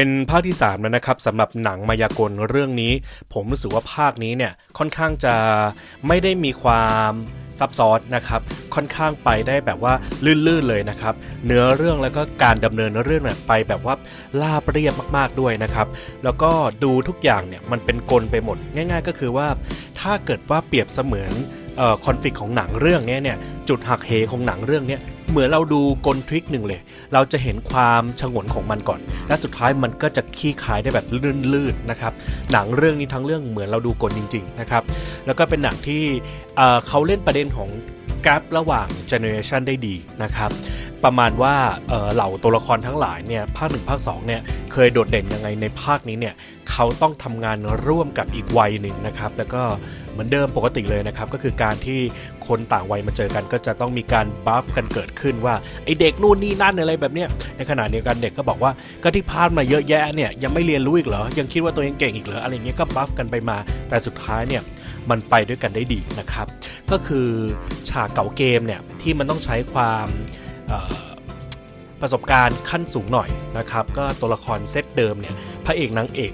เป็นภาคที่3แล้วนะครับสำหรับหนังมายากลเรื่องนี้ ผมรู้สึกว่าภาคนี้เนี่ยค่อนข้างจะไม่ได้มีความซับซ้อนนะครับ ค่อนข้างไปได้แบบว่าลื่นๆเลยนะครับ เนื้อเรื่องแล้วก็การดำเนินเรื่องเนี่ยไปแบบว่าราบเรียบมากๆด้วยนะครับ แล้วก็ดูทุกอย่างเนี่ยมันเป็นกลไปหมดง่าย ๆ ก็คือว่าถ้าเกิดว่าเปรียบเสมือนคอนฟ lict ของหนังเรื่องนี้เนี่ยจุดหักเหของหนังเรื่องนี้ เหมือนเราดูกลทริคหนึ่งเลย เราจะเห็นความฉงนของมันก่อน และสุดท้ายมันก็จะขี้คายได้แบบลื่นๆนะครับหนังเรื่องนี้ทั้งเรื่องเหมือนเราดูกลจริงๆนะครับแล้วก็เป็นหนังที่เเขาเล่นประเด็นของแกลระหว่างเจเนอเรชันได้ดีนะครับประมาณว่าเอ่อเหล่าตัวละครทั้งหลายเนี่ยภาคหนึ่งภาคสองเนี่ยเคยโดดเด่นยังไงในภาคนี้เนี่ยเขาต้องทำงานร่วมกับอีกวัยหนึ่งนะครับแล้วก็เหมือนเดิมปกติเลยนะครับก็คือการที่คนต่างวัยมาเจอกันก็จะต้องมีการบัฟกันเกิดขึ้นว่าไอเด็กนู่นนี่นั่นอะไรแบบเนี้ยในขณะเดียวกันเด็กก็บอกว่าก็ที่พลาดมาเยอะแยะเนี่ยยังไม่เรียนรู้อีกเหรอยังคิดว่าตัวเองเก่งอีกเหรออะไรเงี้ยก็บัฟกันไปมา แต่สุดท้ายเนี่ยมันไปด้วยกันได้ดีนะครับ ก็คือฉากเก่าเกมเนี่ยที่มันต้องใช้ความประสบการณ์ขั้นสูงหน่อยนะครับ ก็ตัวละครเซตเดิมเนี่ยพระเอกนางเอก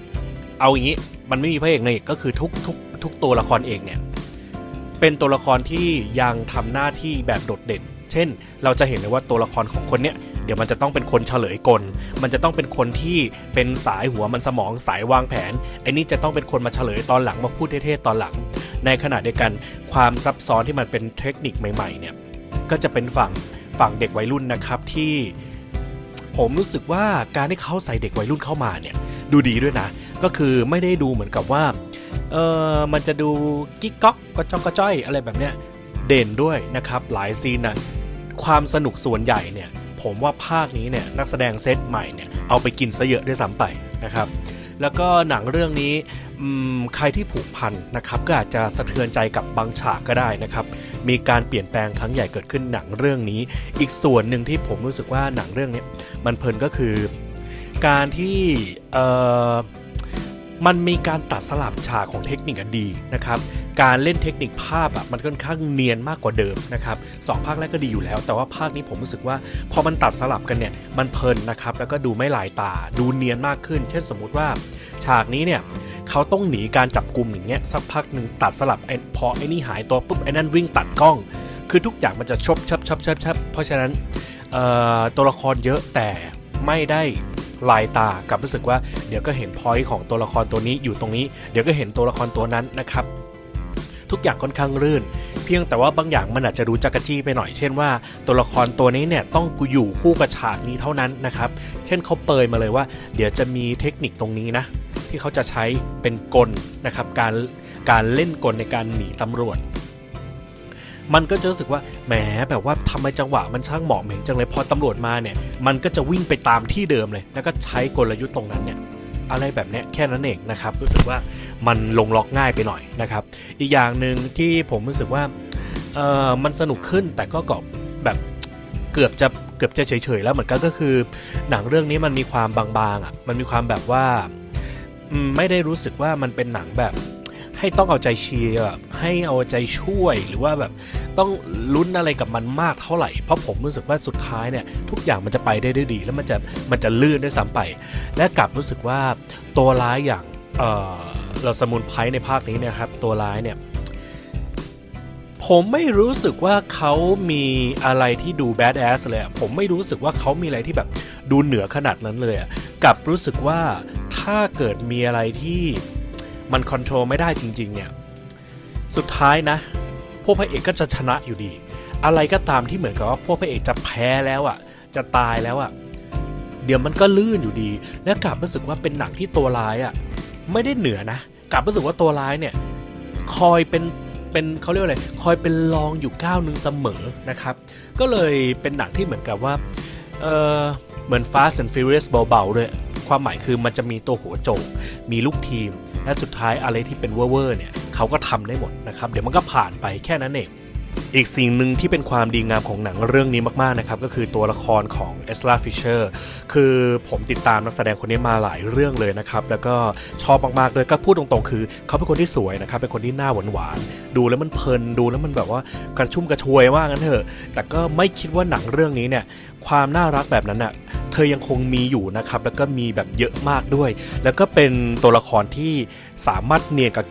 เอาอย่างนี้มันไม่มีพระเอกนางเอกก็คือทุกทุกทุกตัวละครเอกเนี่ยเป็นตัวละครที่ยังทำหน้าที่แบบโดดเด่น เช่น เราจะเห็นเลยว่าตัวละครของคนเนี้ยเดี๋ยวมันจะต้องเป็นคนเฉลยกล มันจะต้องเป็นคนที่เป็นสายหัวมันสมองสายวางแผนไอ้นี่จะต้องเป็นคนมาเฉลยตอนหลังมาพูดเท่ๆตอนหลัง ในขณะเดียวกันความซับซ้อนที่มันเป็นเทคนิคใหม่ๆเนี่ยก็จะเป็นฝั่งฝั่งเด็กวัยรุ่นนะครับที่ผมรู้สึกว่าการที่เขาใส่เด็กวัยรุ่นเข้ามาเนี่ยดูดีด้วยนะ ก็คือไม่ได้ดูเหมือนกับว่าเออมันจะดูกิ๊กก๊อกกระจอกกระจ้อยอะไรแบบเนี้ยเด่นด้วยนะครับหลายซีนนะ ความสนุกส่วนใหญ่เนี่ยผมว่าภาคนี้เนี่ยนักแสดงเซตใหม่เนี่ยเอาไปกินซะเยอะด้วยซ้ำไปนะครับแล้วก็หนังเรื่องนี้ใครที่ผูกพันนะครับก็อาจจะสะเทือนใจกับบางฉากก็ได้นะครับมีการเปลี่ยนแปลงครั้งใหญ่เกิดขึ้นหนังเรื่องนี้ อีกส่วนหนึ่งที่ผมรู้สึกว่าหนังเรื่องนี้มันเพลินก็คือ การที่ มันมีการตัดสลับฉากของเทคนิคดีนะครับ การเล่นเทคนิคภาพอะมันค่อนข้างเนียนมากกว่าเดิมนะครับสองภาคแรกก็ดีอยู่แล้ว แต่ว่าภาคนี้ผมรู้สึกว่า พอมันตัดสลับกันเนี่ยมันเพลินนะครับแล้วก็ดูไม่ลายตาดูเนียนมากขึ้น เช่นสมมุติว่า ฉากนี้เนี่ยเขาต้องหนีการจับกลุ่มอย่างเงี้ยสักพักหนึ่งตัดสลับไอ้พอไอ้นี่หายตัวปุ๊บไอ้นั่นวิ่งตัดกล้อง คือทุกอย่างมันจะชบชับชับชับชับเพราะฉะนั้นตัวละครเยอะแต่ไม่ได้ ลายตากับรู้สึกว่าเดี๋ยวก็เห็นพอยต์ของตัวละครตัวนี้อยู่ตรงนี้ เดี๋ยวก็เห็นตัวละครตัวนั้นนะครับทุกอย่างค่อนข้างรื่น เพียงแต่ว่าบางอย่างมันอาจจะดูจักรจี้ไปหน่อย เช่นว่าตัวละครตัวนี้เนี่ยต้องกูอยู่คู่กับฉากนี้เท่านั้นนะครับ เช่นเขาเปยมาเลยว่า เดี๋ยวจะมีเทคนิคตรงนี้นะ ที่เขาจะใช้เป็นกลนะครับการการเล่นกลในการหนีตำรวจ มันก็จะรู้สึกว่าแหมแบบว่าทำไมจังหวะมันช่างเหมาะเหม่งจังเลยพอตำรวจมาเนี่ย มันก็จะวิ่งไปตามที่เดิมเลย แล้วก็ใช้กลยุทธ์ตรงนั้นเนี่ยอะไรแบบเนี้ยแค่นั้นเองนะครับ รู้สึกว่ามันลงล็อกง่ายไปหน่อยนะครับ อีกอย่างหนึ่งที่ผมรู้สึกว่าเออมันสนุกขึ้นแต่ก็กอบแบบเกือบจะเกือบจะเฉยๆแล้วเหมือนกันก็คือ หนังเรื่องนี้มันมีความบางๆอะมันมีความแบบว่าอืมไม่ได้รู้สึกว่ามันเป็นหนังแบบ ให้ต้องเอาใจเชียร์แบบให้เอาใจช่วยหรือว่าแบบต้องลุ้นอะไรกับมันมากเท่าไหร่ เพราะผมรู้สึกว่าสุดท้ายเนี่ยทุกอย่างมันจะไปได้ด้วยดี แล้วมันจะมันจะลื่นด้วยซ้ำไป และกลับรู้สึกว่าตัวร้ายอย่างเออเราสมุนไพรในภาคนี้นี่ยครับ ตัวร้ายเนี่ยผมไม่รู้สึกว่าเขามีอะไรที่ดูแบดแอสเลยผมไม่รู้สึกว่าเขามีอะไรที่แบบดูเหนือขนาดนั้นเลยกลับรู้สึกว่าถ้าเกิดมีอะไรที่ มันคอนโทรลไม่ได้จริง ๆ เนี่ย สุดท้ายนะ พวกพระเอกก็จะชนะอยู่ดี อะไรก็ตามที่เหมือนกับว่าพวกพระเอกจะแพ้แล้วอะ จะตายแล้วอะ เดี๋ยวมันก็ลื่นอยู่ดี และกลับรู้สึกว่าเป็นหนังที่ตัวร้ายอะ ไม่ได้เหนือนะ กลับรู้สึกว่าตัวร้ายเนี่ย คอยเป็นเป็นเขาเรียกว่าอะไร คอยเป็นรองอยู่ก้าวหนึ่งเสมอนะครับ ก็เลยเป็นหนังที่เหมือนกับว่า เออเหมือน Fast and Furious เบาๆด้วย ความหมายคือมันจะมีตัวหัวโจก มีลูกทีม และสุดท้ายอะไรที่เป็นเวอร์เนี่ยเขาก็ทำได้หมดนะครับเดี๋ยวมันก็ผ่านไปแค่นั้นเองอีกสิ่งหนึ่งที่เป็นความดีงามของหนังเรื่องนี้มากๆนะครับก็คือตัวละครของเอสลาฟิชเชอร์คือผมติดตามนักแสดงคนนี้มาหลายเรื่องเลยนะครับแล้วก็ชอบมากๆเลยก็พูดตรงๆ คือ เขาเป็นคนที่สวยนะครับเป็นคนที่หน้าหวานๆดูแล้วมันเพลินดูแล้วมันแบบว่ากระชุ่มกระชวยมากงั้นเถอะ แต่ก็ไม่คิดว่าหนังเรื่องนี้เนี่ยความน่ารักแบบนั้นอะ เธอยังคงมีอยู่นะครับ แล้วก็มีแบบเยอะมากด้วย แล้วก็เป็นตัวละครที่สามารถเนียนกับ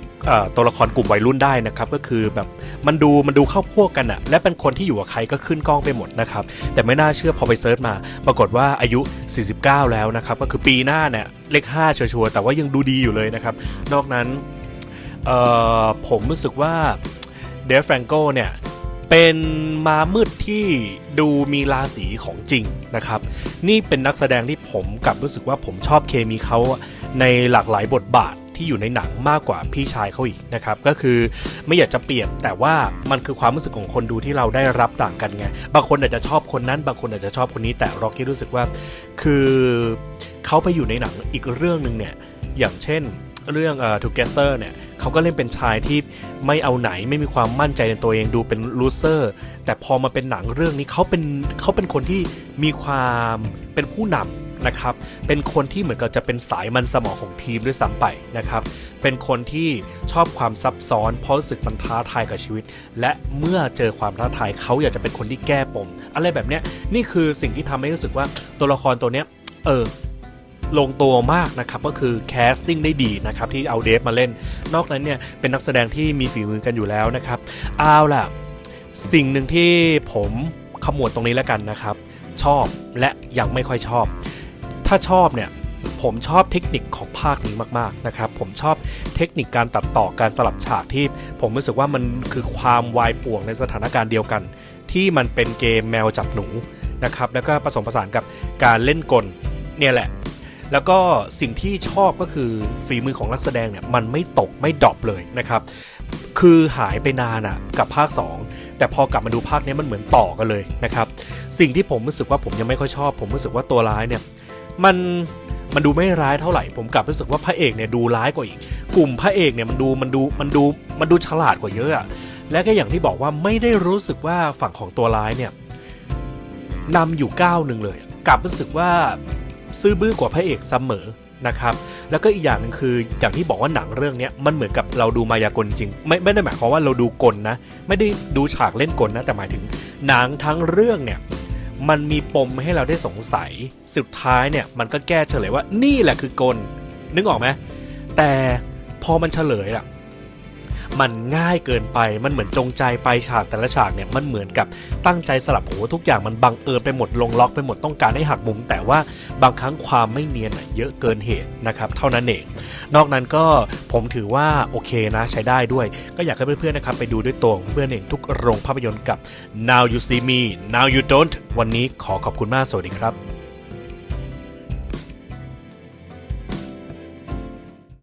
ตัวละครกลุ่มวัยรุ่นได้นะครับ ก็คือแบบมันดูมันดูเข้าพวกกันอะและเป็นคนที่อยู่กับใครก็ขึ้นกล้องไปหมดนะครับ แต่ไม่น่าเชื่อพอไปเซิร์ชมา ปรากฏว่าอายุ 49 แล้วนะครับ ก็คือปีหน้าเนี่ยเลข5ชัวร์แต่ว่ายังดูดีอยู่เลยนะครับ นอกนั้นผมรู้สึกว่าเดฟแฟรงโกเนี่ย เป็นมามืดที่ดูมีราศีของจริงนะครับ นี่เป็นนักแสดงที่ผมกลับรู้สึกว่าผมชอบเคมีเขาในหลากหลายบทบาทที่อยู่ในหนังมากกว่าพี่ชายเขาอีกนะครับ ก็คือไม่อยากจะเปรียบแต่ว่ามันคือความรู้สึกของคนดูที่เราได้รับต่างกันไง บางคนอาจจะชอบคนนั้น บางคนอาจจะชอบคนนี้แต่ร็อกกี้รู้สึกว่า คือเขาไปอยู่ในหนังอีกเรื่องหนึ่งเนี่ยอย่างเช่น เรื่องเอ่อ Together เนี่ยเขาก็เล่นเป็นชายที่ไม่เอาไหนไม่มีความมั่นใจในตัวเองดูเป็นลูเซอร์แต่พอมาเป็นหนังเรื่องนี้เขาเป็นเขาเป็นคนที่มีความเป็นผู้นำนะครับเป็นคนที่เหมือนกับจะเป็นสายมันสมองของทีมด้วยซ้ำไปนะครับ เป็นคนที่ชอบความซับซ้อน เพราะรู้สึกมันท้าทายกับชีวิต และเมื่อเจอความท้าทายเขาอยากจะเป็นคนที่แก้ปม อะไรแบบเนี้ยนี่คือสิ่งที่ทำให้รู้สึกว่าตัวละครตัวเนี้ยเออ ลงตัวมากนะครับก็คือแคสติ้งได้ดีนะครับที่เอาเดฟมาเล่น นอกนั้นเนี่ยเป็นนักแสดงที่มีฝีมือกันอยู่แล้วนะครับเอาล่ะ สิ่งหนึ่งที่ผมขมวดตรงนี้แล้วกันนะครับ ชอบและยังไม่ค่อยชอบ ถ้าชอบเนี่ยผมชอบเทคนิคของภาคนี้มากๆนะครับ ผมชอบเทคนิคการตัดต่อการสลับฉากที่ผมรู้สึกว่ามันคือความวายป่วงในสถานการณ์เดียวกัน ที่มันเป็นเกมแมวจับหนูนะครับ แล้วก็ผสมผสานกับการเล่นกลเนี่ยแหละ แล้วก็สิ่งที่ชอบก็คือฝีมือของนักแสดงเนี่ยมันไม่ตกไม่ดรอปเลยนะครับ คือหายไปนานอะกับภาค 2 แต่พอกลับมาดูภาคนี้มันเหมือนต่อกันเลยนะครับ สิ่งที่ผมรู้สึกว่าผมยังไม่ค่อยชอบ ผมรู้สึกว่าตัวร้ายเนี่ยมันมันดูไม่ร้ายเท่าไหร่ ผมกลับรู้สึกว่าพระเอกเนี่ยดูร้ายกว่าอีก กลุ่มพระเอกเนี่ยมันดูมันดูมันดูมันดูฉลาดกว่าเยอะอะและก็อย่างที่บอกว่าไม่ได้รู้สึกว่าฝั่งของตัวร้ายเนี่ยนำอยู่ก้าวหนึ่งเลยกลับรู้สึกว่า ซื่อบื้อกว่าพระเอกเสมอนะครับแล้วก็อีกอย่างหนึงคืออย่างที่บอกว่าหนังเรื่องนี้มันเหมือนกับเราดูมายากลจริง ไม่ไม่ได้หมายความว่าเราดูกลนะ ไม่ได้ดูฉากเล่นกลนะ แต่หมายถึงหนังทั้งเรื่องเนี่ยมันมีปมให้เราได้สงสัย สุดท้ายเนี่ยมันก็แก้เฉลยว่านี่แหละคือกลนึกออกไหมแต่พอมันเฉลยอะ มันง่ายเกินไปมันเหมือนจงใจไปฉากแต่ละฉากเนี่ยมันเหมือนกับตั้งใจสลับโอ้โหทุกอย่างมันบังเอิญไปหมดลงล็อกไปหมดต้องการให้หักมุม แต่ว่าบางครั้งความไม่เนียนเยอะเกินเหตุนะครับเท่านั้นเองนอกนั้นก็ผมถือว่าโอเคนะใช้ได้ด้วย ก็อยากให้เพื่อนๆนะครับไปดูด้วยตัวของเพื่อนเองทุกโรงภาพยนตร์กับ Now You See Me Now You Don't วันนี้ขอขอบคุณมากสวัสดีครับ